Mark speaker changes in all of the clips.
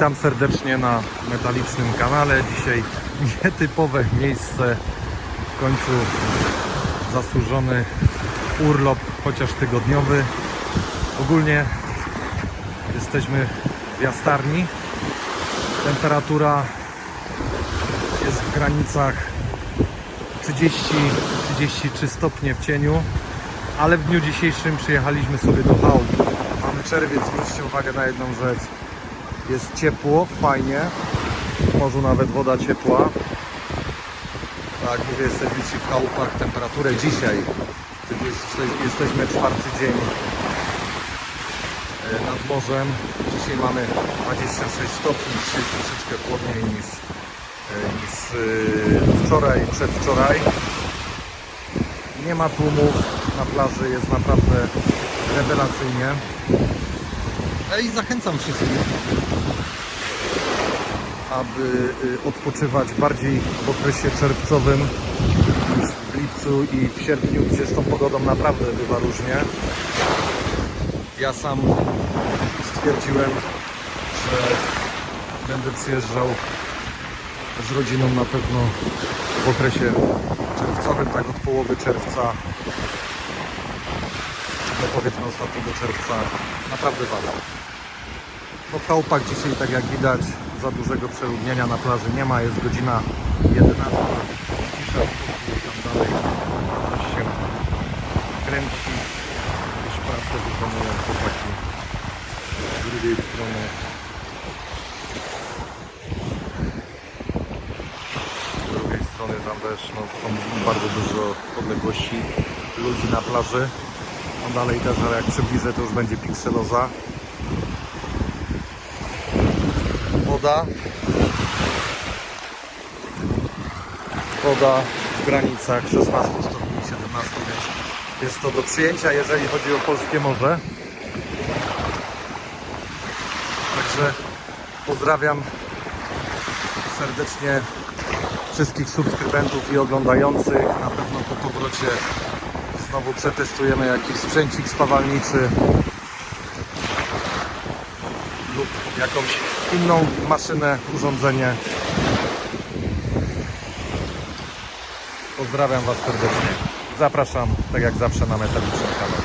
Speaker 1: Witam serdecznie na metalicznym kanale. Dzisiaj nietypowe miejsce. W końcu zasłużony urlop, chociaż tygodniowy. Ogólnie jesteśmy w jastarni. Temperatura jest w granicach 30-33 stopnie w cieniu, ale w dniu dzisiejszym przyjechaliśmy sobie do chałup. Mamy czerwiec, zwróćcie uwagę na jedną rzecz. Jest ciepło, fajnie. W morzu nawet woda ciepła. Tak, mówię, jesteśmy w chałupach. Temperaturę dzisiaj, jesteśmy czwarty dzień e, nad morzem. Dzisiaj mamy 26 stopni, dzisiaj troszeczkę chłodniej niż, e, niż e, wczoraj, przedwczoraj. Nie ma tłumów na plaży, jest naprawdę rewelacyjnie. I zachęcam wszystkich, aby y, odpoczywać bardziej w okresie czerwcowym niż w lipcu i w sierpniu, gdzie z tą pogodą naprawdę bywa różnie. Ja sam stwierdziłem, że będę przyjeżdżał z rodziną na pewno w okresie czerwcowym, tak od połowy czerwca do powiedzmy ostatniego czerwca. Naprawdę warto. No chałupach dzisiaj, tak jak widać, za dużego przeludnienia na plaży nie ma. Jest godzina 11. Cisza, spokój, tam dalej coś się kręci. Jakieś pracę wykonują chłopaki z drugiej strony. Z drugiej strony tam też no, są bardzo dużo odległości ludzi na plaży. No dalej też, ale jak przybliżę to już będzie pikseloza. Woda. Woda w granicach 16 stopni 17, więc jest to do przyjęcia, jeżeli chodzi o polskie morze. Także pozdrawiam serdecznie wszystkich subskrybentów i oglądających. Na pewno po powrocie znowu przetestujemy jakiś sprzęcik spawalniczy jakąś inną maszynę, urządzenie. Pozdrawiam Was serdecznie. Zapraszam, tak jak zawsze, na metaliczny kanał.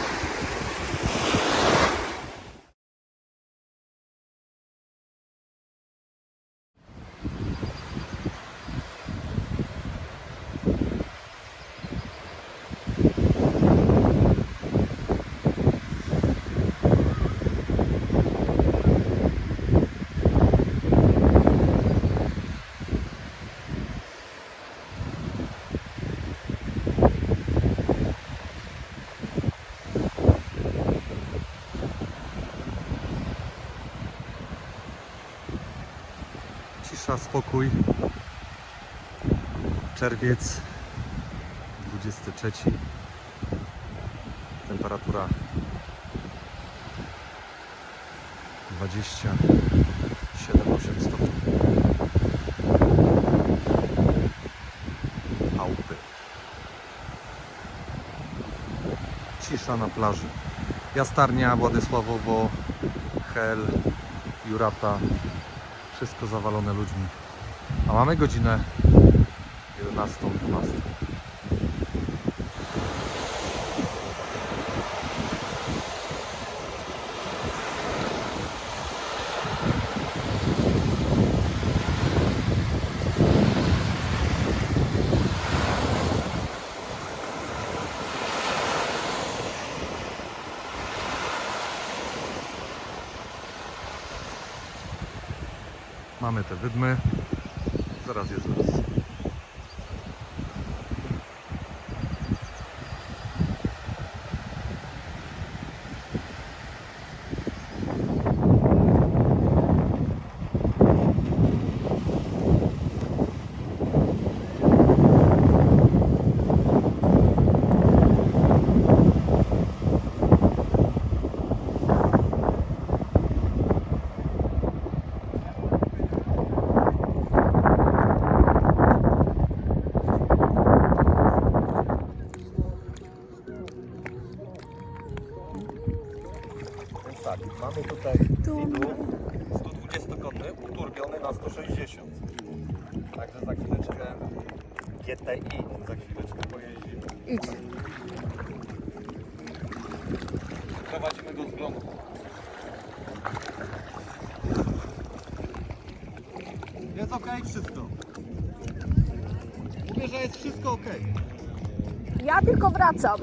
Speaker 1: Spokój. Czerwiec 23. Temperatura 27-8 stopni. Alpy. Cisza na plaży. Jastarnia, Władysławowo, Hel, Jurata, wszystko zawalone ludźmi. A mamy godzinę 11.12. Mamy te wydmy. Zaraz jest zaraz. tak, mamy tutaj widłu 120-konny, uturbiony na 160. Także za chwileczkę GTI, za chwileczkę pojeździmy.
Speaker 2: Idź.
Speaker 1: Prowadzimy go z glonu. Jest ok wszystko. Mówię, że jest wszystko ok.
Speaker 2: Ja tylko wracam.